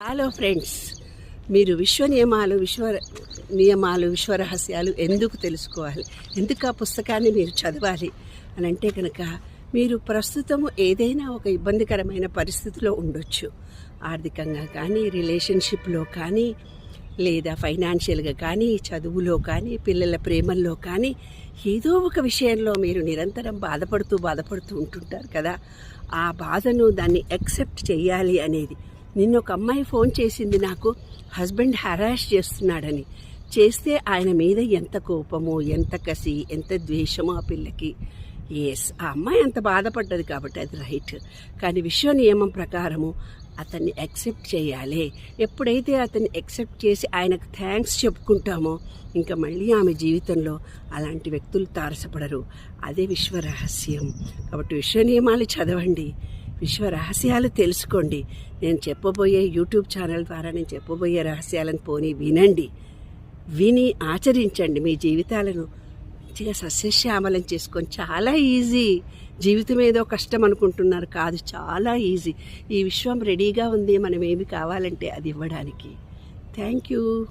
Hello friends మీరు విశ్వ నియమాలు విశ్వ నియమాలు విశ్వరహస్యాలు ఎందుకు తెలుసుకోవాలి? ఎందుకు ఆ పుస్తకాన్ని మీరు చదవాలి? అని అంటే కనుక మీరు ప్రస్తుతము ఏదైనా ఒక ఇబ్బందికరమైన పరిస్థితిలో ఉండొచ్చు. ఆర్థికంగా కానీ రిలేషన్షిప్లో కానీ లేదా ఫైనాన్షియల్గా కానీ చదువులో కానీ పిల్లల ప్రేమల్లో కానీ ఏదో ఒక విషయంలో మీరు నిరంతరం బాధపడుతూ బాధపడుతూ ఉంటుంటారు కదా. ఆ బాధను దాన్ని యాక్సెప్ట్ చేయాలి అనేది నిన్న ఒక అమ్మాయి ఫోన్ చేసింది నాకు హస్బెండ్ హరాష్ చేస్తున్నాడని. చేస్తే ఆయన మీద ఎంత కోపమో ఎంత కసి ఎంత ద్వేషమో ఆ పిల్లకి. ఎస్ ఆ అమ్మాయి అంత బాధపడ్డది కాబట్టి అది రైట్. కానీ విశ్వ నియమం ప్రకారము అతన్ని యాక్సెప్ట్ చేయాలి. ఎప్పుడైతే అతన్ని యాక్సెప్ట్ చేసి ఆయనకు థ్యాంక్స్ చెప్పుకుంటామో ఇంకా మళ్ళీ ఆమె జీవితంలో అలాంటి వ్యక్తులు తారసపడరు. అదే విశ్వ రహస్యం. కాబట్టి విశ్వ నియమాలు చదవండి. విశ్వ రహస్యాలు తెలుసుకోండి. నేను చెప్పబోయే యూట్యూబ్ ఛానల్ ద్వారా నేను చెప్పబోయే రహస్యాలను పోనీ వినండి. విని ఆచరించండి మీ జీవితాలను. మంచిగా సస్యశ్యామలం చేసుకొని చాలా ఈజీ. జీవితం ఏదో కష్టం అనుకుంటున్నారు కాదు చాలా ఈజీ. ఈ విశ్వం రెడీగా ఉంది మనం ఏమి కావాలంటే అది ఇవ్వడానికి. Thank you.